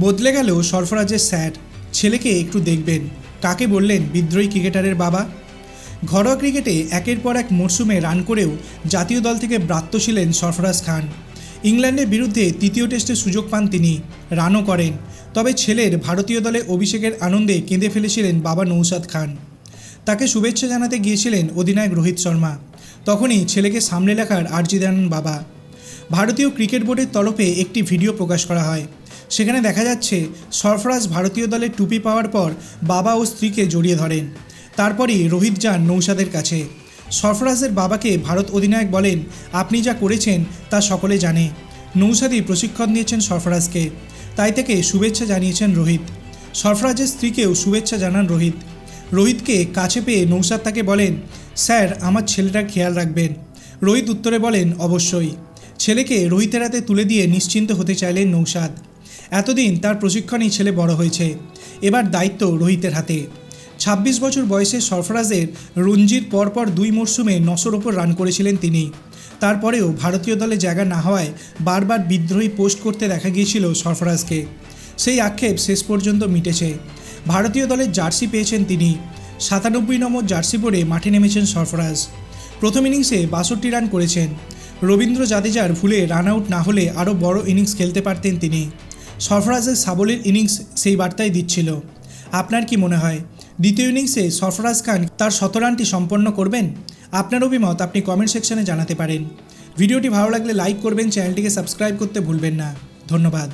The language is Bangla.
বদলে গেল সরফরাজের স্যার। ছেলেকে একটু দেখবেন। কাকে বললেন বিদ্রোহী ক্রিকেটারের বাবা? ঘরোয়া ক্রিকেটে একের পর এক মরশুমে রান করেও জাতীয় দল থেকে ব্রাত্য ছিলেন সরফরাজ খান। ইংল্যান্ডের বিরুদ্ধে তৃতীয় টেস্টে সুযোগ পান তিনি। রানও করেন। তবে ছেলের ভারতীয় দলে অভিষেকের আনন্দে কেঁদে ফেলেছিলেন বাবা নৌসাদ খান। তাকে শুভেচ্ছা জানাতে গিয়েছিলেন অধিনায়ক রোহিত শর্মা। তখনই ছেলেকে সামনে লেখার আর্জি দেন বাবা। ভারতীয় ক্রিকেট বোর্ডের তরফে একটি ভিডিও প্রকাশ করা হয়। সেখানে দেখা যাচ্ছে, সরফরাজ ভারতীয় দলের টুপি পাওয়ার পর বাবা ও স্ত্রীকে জড়িয়ে ধরেন। তারপরই রোহিত যান নৌসাদের কাছে। সরফরাজের বাবাকে ভারত অধিনায়ক বলেন, আপনি যা করেছেন, তা সকলে জানে। নৌসাদই প্রশিক্ষণ দিয়েছেন সরফরাজকে। তাই থেকে শুভেচ্ছা জানিয়েছেন রোহিত। সরফরাজের স্ত্রীকেও শুভেচ্ছা জানান রোহিত। রোহিতকে কাছে পেয়ে নৌসাদ তাকে বলেন, স্যার, আমার ছেলেটার খেয়াল রাখবেন। রোহিত উত্তরে বলেন, অবশ্যই। ছেলেকে রোহিতের হাতে তুলে দিয়ে নিশ্চিন্ত হতে চাইলেন নৌসাদ এতদিন তার প্রশিক্ষণেই ছেলে বড় হয়েছে। এবার দায়িত্ব রোহিতের হাতে। ছাব্বিশ বছর বয়সে সরফরাজের রঞ্জির পরপর দুই মরশুমে নশোর ওপর রান করেছিলেন তিনি। তারপরেও ভারতীয় দলে জায়গা না হওয়ায় বারবার বিদ্রোহী পোস্ট করতে দেখা গিয়েছিল সরফরাজকে। সেই আক্ষেপ শেষ পর্যন্ত মিটেছে। ভারতীয় দলের জার্সি পেয়েছেন তিনি। সাতানব্বই নম্বর জার্সি পরে মাঠে নেমেছেন সরফরাজ। প্রথম ইনিংসে বাষট্টি রান করেছেন। রবীন্দ্র জাদেজার ভুলে রান আউট না হলে আরও বড় ইনিংস খেলতে পারতেন তিনি। সরফরাজের সাবলের ইনিংস সেই বার্তাই দিচ্ছিল। আপনার কি মনে হয়, দ্বিতীয় ইনিংসে সরফরাজ খান তার শতরানটি সম্পন্ন করবেন? আপনার অভিমত আপনি কমেন্ট সেকশনে জানাতে পারেন। ভিডিওটি ভালো লাগলে লাইক করবেন চ্যানেলটিকে সাবস্ক্রাইব করতে ভুলবেন না। ধন্যবাদ।